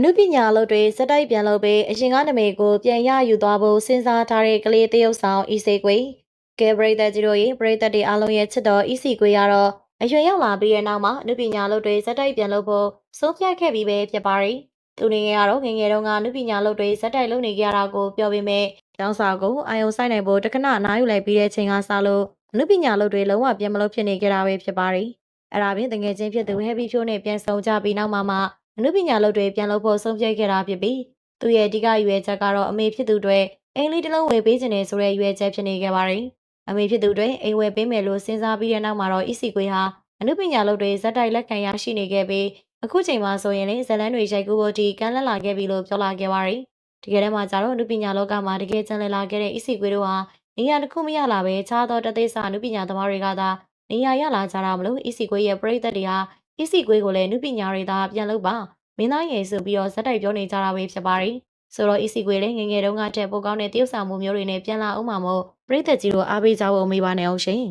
အနုပညာအလုပ်တွေစက်တိုက်ပြန်လုပ်ပြီးအရင်ကနမိတ်ကိုပြန်ရယူသွားဖို့စဉ်းစားထားတဲ့ကလေးတယောက်ဆောင်ဤစေကွေကဲပရိသတ်ကြီးတို့ရေပရိသတ်တွေအားလုံးရဲ့ချစ်တော်ဤစီကွေကတော့အရွယ်ရောက်လာပြီးတဲ့နောက်မှာအနုပညာအလုပ်တွေစက်တိုက်ပြန်လုပ်ဖို့ဆုံးဖြတ်ခဲ့ပြီးပဲဖြစ်ပါတယ်သူနေငယ်ကတော့ငယ်ငယ်တုန်းကအနုပညာအလုပ်တွေစက်တိုက်လုပ်နေကြရတာကိုပြောပေမဲ့ကျောင်းစာကိုအာယုံဆိုင်နိုင်ဖို့တခဏအနားယူလိုက်ပြီးတဲ့ချိန်ကစလို့အနုပညာအလုပ်တွေလုံးဝပြန်မလုပ်ဖြစ်နေကြတာပဲဖြစ်ပါတယ်အဲ့ဒါပြင်တငယ်ချင်းဖြစ်သူဟဲဘီဖြိုးနဲ့ပြန်ဆောင်ကြပြီးနောက်မှာမှ အနုပညာလုပ်တွေပြန်လုပ်ဖို့ဆုံးဖြတ်ခဲ့တာဖြစ်ပြီးသူရဲ့အဓိကရွယ်ချက်ကတော့အမေဖြစ်သူတွေအိမ်လေးတစ်လုံးဝယ်ပေးခြင်းနဲ့ဆိုတဲ့ရွယ်ချက်ဖြစ်နေခဲ့ပါတယ်။အမေဖြစ်သူတွေအိမ်ဝယ်ပေးမယ်လို့စဉ်းစားပြီးတဲ့နောက်မှာတော့အီစီကွေဟာအနုပညာလုပ်တွေဇက်တိုက်လက်ခံရရှိနေခဲ့ပြီးအခုချိန်မှာဆိုရင်လည်းဇလန်းတွေရိုက်ကူးဖို့ဒီကမ်းလှမ်းလာခဲ့ပြီလို့ပြောလာခဲ့ပါတယ်။တကယ်တမ်းမှာကျတော့အနုပညာလောကမှာတကယ်ကျန်လည်လာခဲ့တဲ့အီစီကွေတို့ဟာနေရာတစ်ခုမရလာပဲခြားသောတသေးစာအနုပညာသမားတွေကသာနေရာရလာကြတာမလို့အီစီကွေရဲ့ပြည်သက်တွေဟာ အီစီကွေကိုလည်းအနုပညာတွေသာပြန်လုပ်ပါမင်းသားငယ်ဆိုပြီးတော့ဇက်တိုက်ပြောနေကြတာပဲဖြစ်ပါတယ်။ဆိုတော့အီစီကွေလည်းငယ်ငယ်တုန်းကတည်းပိုကောင်းတဲ့တရုတ်ဆောင်မှုမျိုးတွေနဲ့ပြန်လာအောင်မှာမို့ပြည်သက်ကြီးတို့အားပေးကြဖို့မေးပါနဲ့အောင်ရှင်